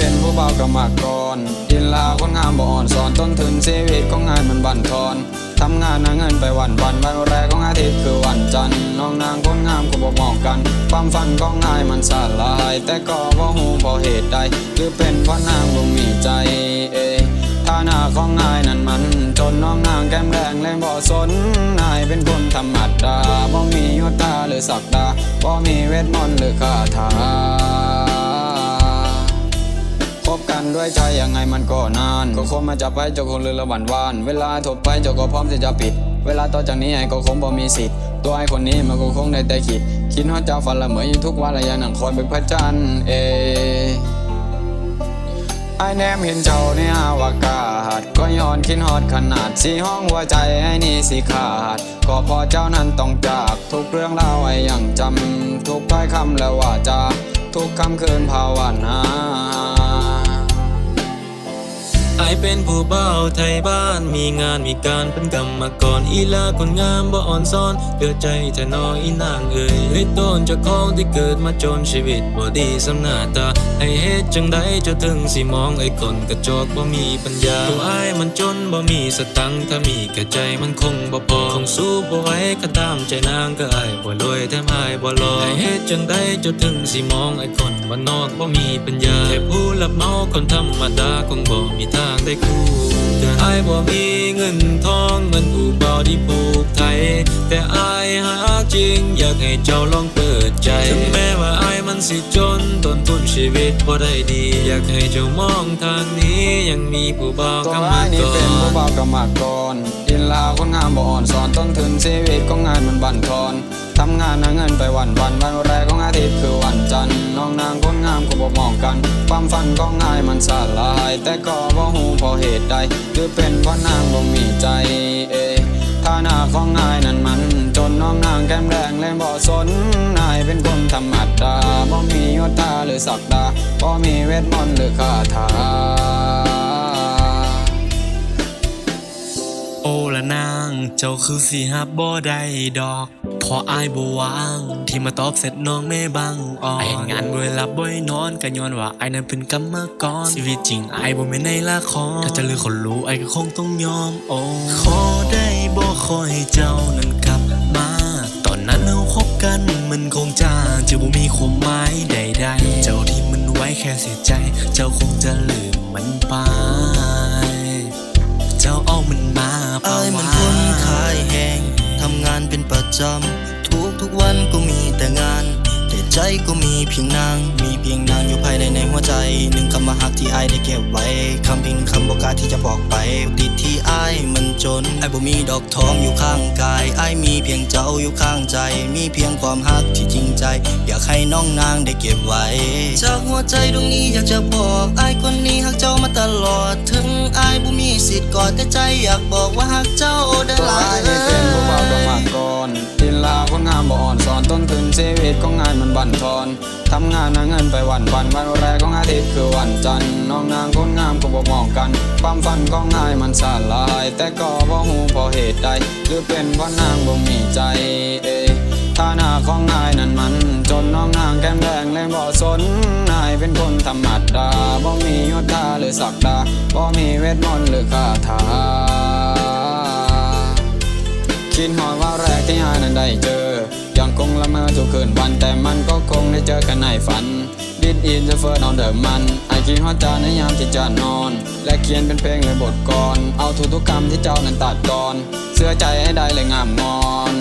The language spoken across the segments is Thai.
เป็นผู้เบากรรมากรอินลาคนงามบ่อ่อนสอนต้นทุนชีวิตของงานมันบั่นทอนทำงานหาเงินไปวันวันวันแรกของอาทิตย์คือวันจันทร์น้องนางคนงามก็บ่มองกัน ความฝันของนายมันสลาย แต่ก็บ่ฮู้เพราะเหตุใดหรือเป็นเพราะนางบ่มีใจเอยฐานะของนายนั้นมัน จนน้องนางแก้มแดงแรงบ่สนนายเป็นคนธรรมดาบ่มียศตาหรือศักดาบ่มีเวทมนต์หรือคาถา กันด้วยใจยังไงมันก็นาน ก็คงมาจับไปเจ้าคงเลือละหวันวาน เวลาถบไปเจ้าก็พร้อมที่จะปิด เวลาต่อจากนี้ไอ้ก็คงบ่มีสิทธิ์ตัวไอ้คนนี้มันก็คงได้แต่คิด คิดฮอดเจ้าฝันละเหมออยู่ทุกวันและยังนั่งคอยเป็นพระจันทร์เอไอ้แนมเห็นเจ้าในอาวกาศก็ย้อนคิดฮอดขนาดสีห้องหัวใจไอ้นี่สิขาด ก็พอเจ้านั้นต้องจาก ทุกเรื่องราวไอ้ยังจำ ทุกถ้อยคำและว่าจาทุกคำคืนภาวนาายเป็นผู้เบาไทยบ้าน มีงานมีการเป็นกรรมกรอีลาคนงามบ่อ่อนซ้อนเดือดใจแท้น้อยอีนางเอ่ยลิต้นเจากของที่เกิดมาจนชีวิตบ่ดีสำนาตาให้เฮ็ดจังใดจะถึงสิมองไอ้คนกระจอกบ่มีปัญญาตัวอายมันจนบ่มีสตังค์ถ้ามีแก่ใจมันคงบ่พอคงสู้บ่ไหวก็ตามใจนางก็อายบ่รวยแถมอายบ่รอให้เฮ็ดจังใดจะถึงสิมองไอ้คนบ้านนอกบ่มีปัญญาแค่ผู้รับเมาคนธรรมดาคงบ่มีทางได้คู่กันอายบ่มีเงินทองมือนผู้บ่าวที่ปลูกไทย แต่อายหาจริง อยากให้เจ้าลองเปิดใจถึงแม้ว่าอายมันสิจนต้นทุนชีวิตบ่ได้ดี อยากให้เจ้ามองทางนี้ยังมีผู้บ่าวตัวเข้าไอ้มานี่ก่อเป็นผู้นเบากรรมากรอินลาคนงามบ่อ่อนสอนต้นทุนชีวิตของงานมันบั่นทอน ทำงานหาเงินไปวันวันวันแรกของอาทิตย์คือวันจันทร์น้องนางคนงามก็บ่มองกัน ความฝันของนายมันสลาย แต่ก็บ่ฮู้เพราะเหตุใดหรือเป็นเพราะนางบ่มีใจเอยฐานะของนายนั้นมัน จนน้องนางแก้มแดงแรงบ่สนนายเป็นคนธรรมดาบ่มียศตาหรือศักดาบ่มีเวทมนต์หรือคาถาโอละนางเจ้าคือสีหับบ่ได้ดอก พออายบ่วาง ที่มาตอบเสร็จน้องแม่บังอ่อนไองานบ่หลับบ่ได้นอนก็ย้อนว่าไอายนั้นเป็นกรรมกรชีวิตจริงไอายบ่แม่นในละครถ้าจะลือคนรู้ไอายก็คงต้องยอมโอ้ขอได้บ่ขอให้เจ้านั้นกลับมา ตอนนั้นเราคบกันมันคงจะจะบ่มีความหมายใดๆเจ้าที่มันไว้แค่เสียใจ เจ้าคงจะลืมมันไปเจ้าเอามันมาเปล่าอายมันคนขายแหงำงานเป็นประจำทุกทุกวันก็มีแต่งาน ใจก็มีเพียงนาง มีเพียงนางอยู่ภายในในหัวใจ หนึ่งคำมาหักที่ไอได้เก็บไว้ คำพียงหนึ่งคำบอกกาที่จะบอกไป ติดที่ไอมันจน ไอบ่มีดอกทองอยู่ข้างกาย ไอมีเพียงเจ้าอยู่ข้างใจ มีเพียงความหักที่จริงใจ อยากให้น้องนางได้เก็บไว้ จากหัวใจตรงนี้อยากจะบอกไอคนนี้หักเจ้ามาตลอด ถึงไอบ่มีสิทธิ์กอดแต่ใจอยากบอกว่าหักเจ้าเด้อตัวหลายเป็นผู้เบากรรมากรอินลาคนงามบ่อ่อน อนต้นทุนชีวิตของงานมันบั่นทอนทำงานหาเงินไปวันวันวันแรกของอาทิตย์คือวันจันทร์น้องนางคนงามก็บ่มองกัน ความฝันของนายมันสลาย แต่ก็บ่ฮู้เพราะเหตุใด หรือเป็นเพราะนางบ่มีใจเอยฐานะของนายนั้นมัน จนน้องนางแก้มแดงเลยบ่สนนายเป็นคนธรรมดาบ่มียศตาหรือศักดาบ่มีเวทมนต์หรือคาถาคิดหอดว่าแรกที่อายนั้นได้เจอ คงละเมอทุกคืนวันแต่มันก็คงได้เจอกันในฝันดิดอินจะเฟิร์นอนเดิมมันไอคิดฮอตจาในยามที่จะนอน และเขียนเป็นเพลงเลยบทกรเอาทุกทุกๆคำที่เจ้านั้นตัดก่อนเสื้อใจให้ได้เลยงามงอน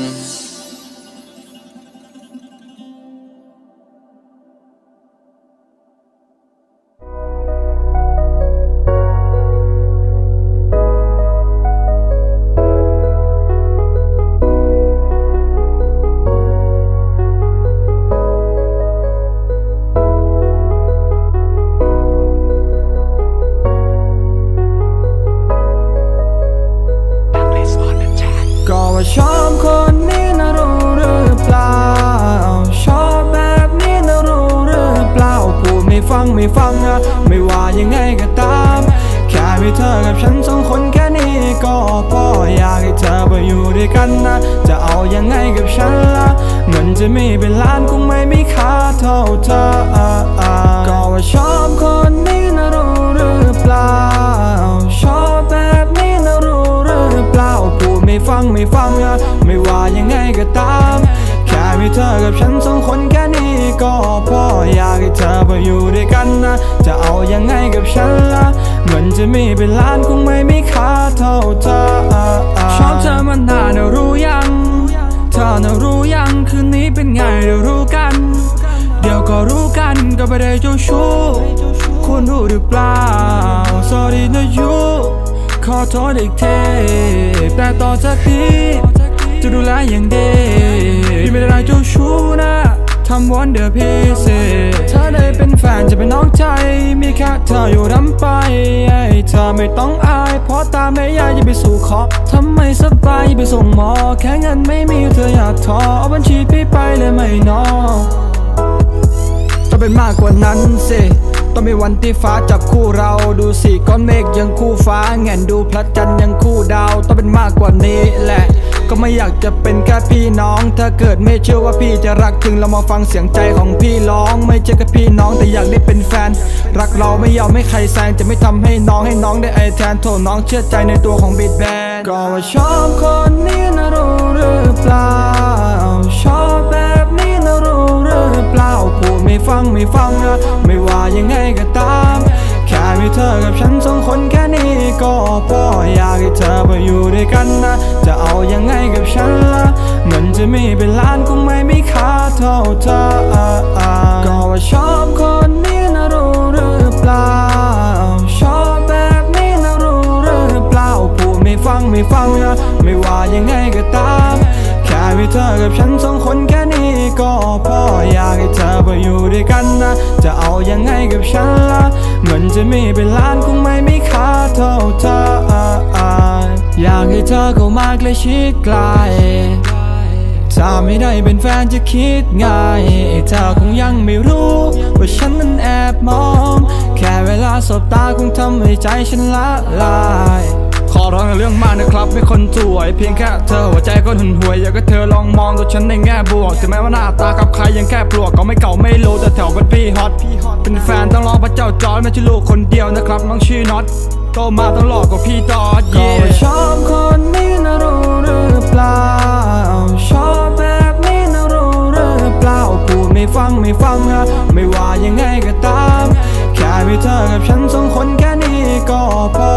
ออยู่ด้วยกันนะ จะเอายังไงกับฉันล่ะเงินจะมีเป็นล้านคงไม่มีค่าเท่าเธอชอบเธอมันนานแล้วรู้ยังเธอน่ะรู้ยังคืนนี้เป็นไงเดี๋ยวรู้กัน เดี๋ยวก็รู้กันก็ไม่ได้เจ้าชู้คุณรู้หรือเปล่า sorry นะยูขอโทษอีกทีแต่ต่อจากนี้จะดูแลอย่างดีพี่ไม่ได้รักเจ้าชู้นะ ทำวันเดอร์พิเศษเธอได้เป็นแฟนจะเป็นน้องใจ มีแค่เธออยู่รำไปให้เธอไม่ต้องอาย เพราะตาไม่ยากจะไปสู่ขอบทำไมสบายไปส่งหมอ แค่เงินไม่มีเธออยากทอเอาบัญชีพี่ไปเลยไม่นอต้องเป็นมากกว่านั้นสิต้องมีวันที่ฟ้าจับคู่เราดูสิก้อนเมฆยังคู่ฟ้าแง่นดูพระจันทร์ยังคู่ดาว ต้องเป็นมากกว่านี้แหละ ก็ไม่อยากจะเป็นแค่พี่น้อง ถ้าเกิดไม่เชื่อว่าพี่จะรักถึงเรามาฟังเสียงใจของพี่ร้อง ไม่ใช่แค่พี่น้องแต่อยากได้เป็นแฟน รักเราไม่ยอมให้ใครแซงจะไม่ทำให้น้องให้น้องได้ไอแทนโทษน้องเชื่อใจในตัวของบีดแบนก็ว่าชอบคนนี้นะรู้หรือเปล่าชอบแบบนี้นะรู้หรือเปล่าพูดไม่ฟังไม่ฟังนะไม่ว่ายังไงก็ตาม แค่มีเธอกับฉันสองคนแค่นี้ก็พออยากให้เธอมาอยู่ด้วยกันนะ จะเอายังไงกับฉันล่ะเงินจะมีเป็นล้านคงไม่มีค่าเท่าเธอก็ว่าชอบคนนี้นะรู้หรือเปล่า ชอบแบบนี้นะรู้หรือเปล่าพูดไม่ฟังไม่ฟังนะไม่ว่ายังไงก็ตาม มีเธอกับฉันสองคนแค่นี้ก็พออยากให้เธอมาอยู่ด้วยกันนะ จะเอายังไงกับฉันล่ะเงินจะมีเป็นล้านคงไม่มีค่าเท่าเธออยากให้เธอเข้ามาใกล้ชิดใกล้ถ้าไม่ได้เป็นแฟนจะคิดไงเธอคงยังไม่รู้ ว่าฉันนั้นแอบมอง แค่เวลาสบตาคงทำให้ใจฉันละลาย อร้องเรื่องมากนะครับไม่คนสวย เพียงแค่เธอหัวใจก็หึนหวย อยากให้เธอลองมองตัวฉันในแง่บวกถึงแม้ว่าหน้าตากับใครยังแค่ปลวกก็ไม่เก่าไม่รู้แต่แถวเป็นพี่ฮอตเป็นแฟนต้องรอพระเจ้าจอร์จไม่ใช่ลูกคนเดียวนะครับน้องชื่อน็อตโตมาต้องหลอกกับพี่จอร์จก็ชอบคนนี้นะรู้หรือเปล่าชอบแบบนี้นะรู้หรือเปล่าพูดไม่ฟังไม่ฟังนะไม่ว่ายังไงก็ตาม แค่มีเธอกับฉันสองคนแค่นี้ก็พอ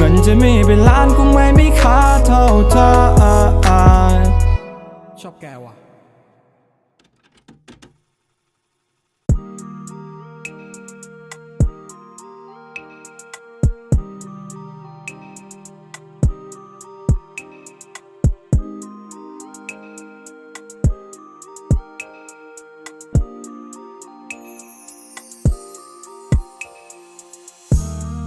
เงินจะมีเป็นล้านคงไม่มีค่าเท่าเธอชอบแกว่ะ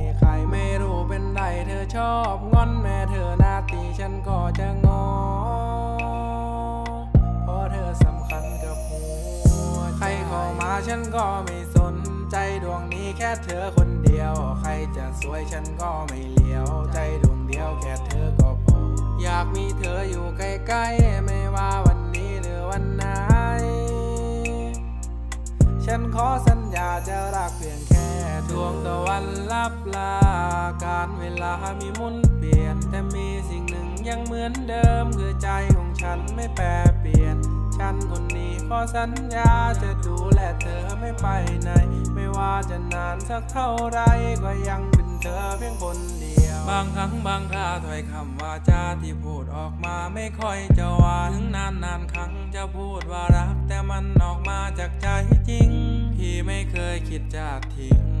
่ ชอบงอนแม่เธอหน้าตีฉันก็จะงอ เพราะเธอสำคัญกับหัว ใครเข้ามาฉันก็ไม่สนใจดวงนี้แค่เธอคนเดียว ใครจะสวยฉันก็ไม่เลี้ยว ใจดวงเดียวแค่เธอก็พอ อยากมีเธออยู่ใกล้ๆ ไม่ว่าวันนี้หรือวันไหน ฉันขอสัญญาจะรักเพียง ดวงตะวันลับลา การเวลามีมุนเปลี่ยน แต่มีสิ่งหนึ่งยังเหมือนเดิม คือใจของฉันไม่แปรเปลี่ยน ฉันคนนี้ขอสัญญาจะดูแลเธอไม่ไปไหน ไม่ว่าจะนานสักเท่าไรก็ยังเป็นเธอเพียงคนเดียว บางครั้งบางคราถ้อยคำว่าจาที่พูดออกมาไม่ค่อยจะหวานถึงนานนานครั้งจะพูดว่ารัก แต่มันออกมาจากใจจริงพี่ไม่เคยคิดจะทิ้ง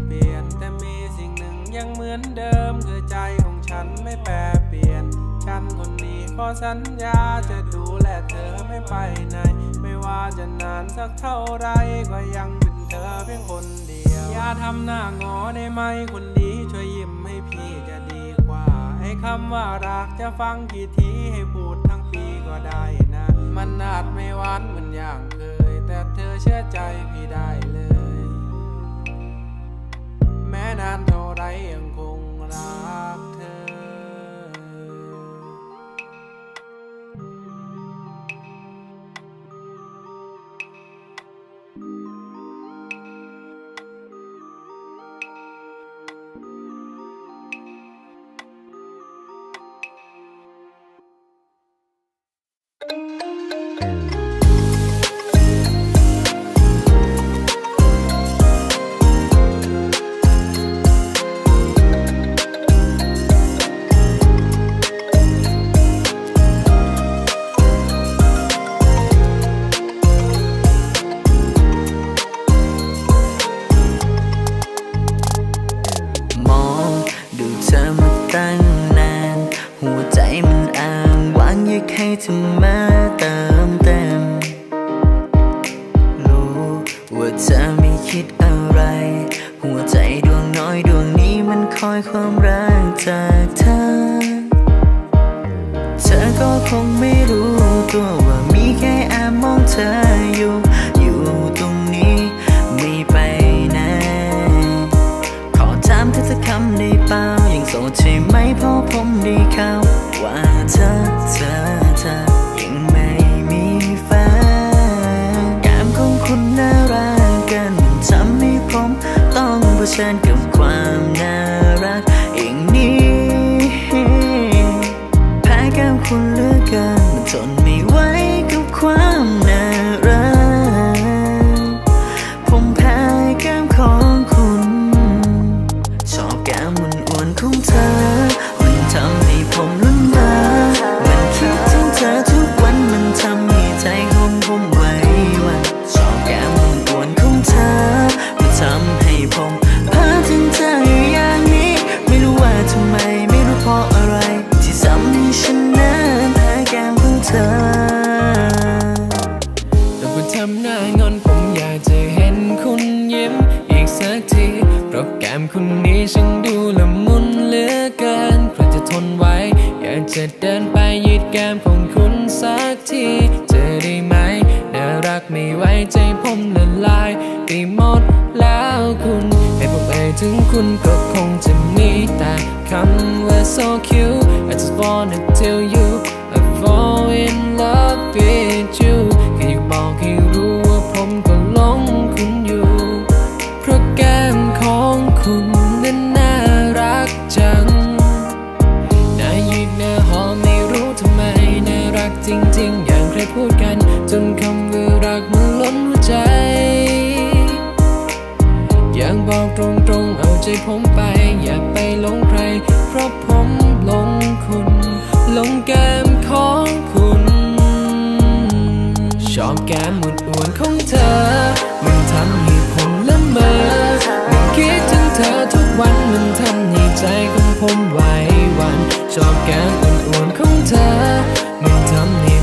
ยังเหมือนเดิมคือใจของฉันไม่แปรเปลี่ยน ฉันคนนี้ขอสัญญาจะดูแลเธอไม่ไปไหน ไม่ว่าจะนานสักเท่าไรก็ยังเป็นเธอเพียงคนเดียว อย่าทำหน้างอได้ไหมคนดีช่วยยิ้มให้พี่จะดีกว่า ให้คำว่ารักจะฟังกี่ทีให้พูดทั้งปีก็ได้นะ มันอาจไม่หวานเหมือนอย่างเคย แต่เธอเชื่อใจพี่ได้เลย นานเท่าไรยังคงรัก ที เพราะแก้มคุณนี้ช่างดูละมุนเหลือเกินเพื่อจะทนไว้ อยากจะเดินไปยืดแก้มของคุณสักทีจะได้ไหมน่ารักไม่ไหวใจผมละลายไปหมดแล้วคุณให้ผมเอ่ยถึงคุณก็คงจะมีแต่คำว่า so cute I just wanna tell you ใจของผมไหวหวัน ชอบแก้มอ่อนๆของเธอมันทำให้